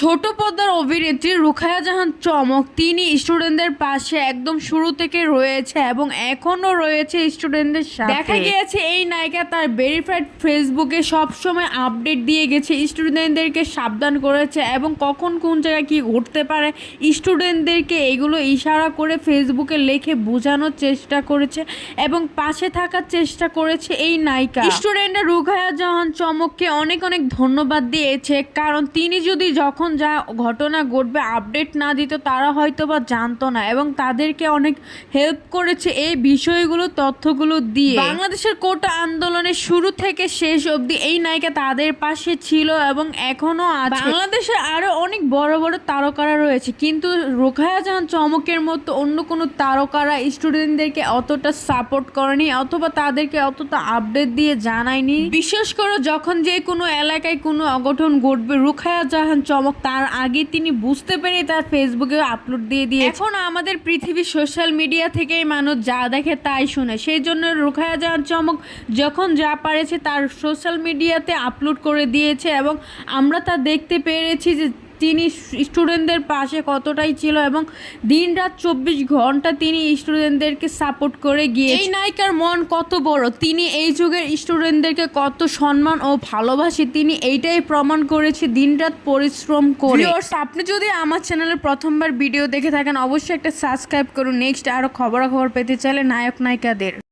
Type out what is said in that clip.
ছোট পর্দার অভিনেত্রী রুখায়া জাহান চমক। তিনি স্টুডেন্টদের পাশে একদম শুরু থেকে রয়েছে এবং এখনও রয়েছে স্টুডেন্টদের সাথে। দেখা গিয়েছে এই নায়িকা তার ভেরিফাইড ফেসবুকে সবসময় আপডেট দিয়ে গেছে স্টুডেন্টদেরকে সাবধান করেছে এবং কখন কোন জায়গায় কি ঘটতে পারে স্টুডেন্টদেরকে এগুলো ইশারা করে ফেসবুকে লিখে বোঝানোর চেষ্টা করেছে এবং পাশে থাকার চেষ্টা করেছে এই নায়িকা। স্টুডেন্টরা রুখায়া জাহান চমককে অনেক অনেক ধন্যবাদ দিয়েছে কারণ তিনি যদি যখন যা ঘটনা ঘটবে আপডেট না দিত তারা হয়তো বা জানতো না এবং তাদেরকে অনেক হেল্প করেছে এই বিষয়গুলো তথ্যগুলো দিয়ে। বাংলাদেশের কোটা আন্দোলনের শুরু থেকে শেষ অবধি এই নায়িকা তাদের পাশে ছিল এবং এখনও আছে। বাংলাদেশে আরও অনেক বড় বড় তারকারা রয়েছে কিন্তু রোখায়া জাহান চমকের মতো অন্য কোনো তারকারা স্টুডেন্টদেরকে অতটা সাপোর্ট করেনি অথবা তাদেরকে অতটা আপডেট দিয়ে জানায়নি। বিশেষ করে যখন যে কোনো এলাকায় কোনো অঘটন ঘটবে রুখায়া জাহান চমক তার আগে তিনি বুঝতে পেরে তার ফেসবুকে আপলোড দিয়ে দিয়ে এখন আমাদের পৃথিবীর সোশ্যাল মিডিয়া থেকেই মানুষ যা দেখে তাই শুনে। সেই জন্য রুখায়া জাহান চমক যখন যা পারেছে তার সোশ্যাল মিডিয়াতে আপলোড করে দিয়েছে এবং আমরা তা দেখতে পেরেছি যে তিনি স্টুডেন্টদের পাশে কতটাই ছিল এবং দিন রাত চব্বিশ ঘণ্টা তিনি স্টুডেন্টদেরকে সাপোর্ট করে গিয়ে এই নায়িকার মন কত বড়? তিনি এই যুগের স্টুডেন্টদেরকে কত সম্মান ও ভালোবাসে তিনি এইটাই প্রমাণ করেছে দিনরাত পরিশ্রম করে। আপনি যদি আমার চ্যানেলে প্রথমবার ভিডিও দেখে থাকেন অবশ্যই একটা সাবস্ক্রাইব করুন। নেক্সট আরও খবরাখবর পেতে চাইলে নায়ক নায়িকাদের